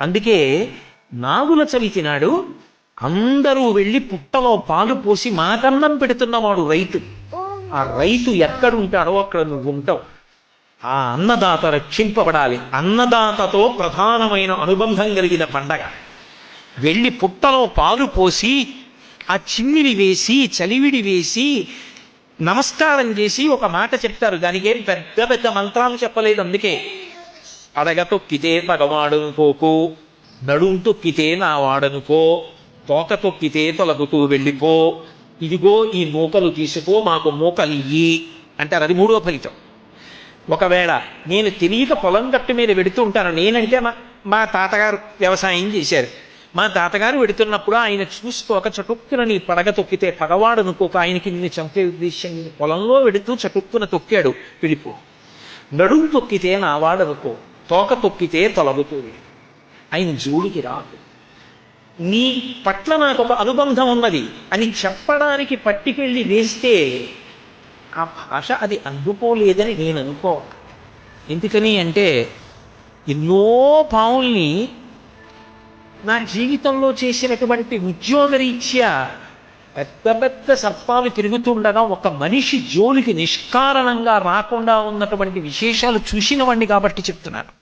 అందుకే నాగుల చవితినాడు అందరూ వెళ్ళి పుట్టలో పాలు పోసి మాకన్నం పెడుతున్నవాడు రైతు. ఆ రైతు ఎక్కడుంటాడో అక్కడ నువ్వు ఉంటావు. ఆ అన్నదాత రక్షింపబడాలి. అన్నదాతతో ప్రధానమైన అనుబంధం కలిగిన పండగ. వెళ్ళి పుట్టలో పాలు పోసి ఆ చిమ్మిడి వేసి చలివిడి వేసి నమస్కారం చేసి ఒక మాట చెప్తారు. దానికి ఏం పెద్ద పెద్ద మంత్రాలు చెప్పలేదు అందుకే. అడగతొక్కితే పగవాడనుకోకు నడుం తొక్కితే నా వాడనుకో తోక తొక్కితే తొలగుతూ వెళ్ళిపో ఇదిగో ఈ మూకలు తీసుకో మాకు మూకలు ఇయ్యి అంటారు అది మూడో ఫలితం ఒకవేళ నేను తెలియక పొలం గట్టు మీద వెడుతూ ఉంటాను నేనంటే మా మా తాతగారు వ్యవసాయం చేశారు మా తాతగారు వెడుతున్నప్పుడు ఆయన చూసుకోక చటుక్కున నీ పడగ తొక్కితే పగవాడు అనుకోక ఆయనకి నిన్ను చంపే ఉద్దేశం పొలంలో వెడుతూ చటుక్కున తొక్కాడు పిడిపో నడుము తొక్కితే నా వాడనుకో తోక తొక్కితే తొలగుతుంది ఆయన జోడికి రాదు నీ పట్ల నాకు ఒక అనుబంధం ఉన్నది. అని చెప్పడానికి పట్టికెళ్ళి వేస్తే ఆ భాష అది అందుకోలేదని నేను అనుకో. ఎందుకని అంటే ఎన్నో పావుల్ని నా జీవితంలో చేసినటువంటి ఉద్యోగరీత్యా పెద్ద పెద్ద సర్పాలు తిరుగుతుండగా ఒక మనిషి జోలికి నిష్కారణంగా రాకుండా ఉన్నటువంటి విశేషాలు చూసినవాడిని కాబట్టి చెప్తున్నాను.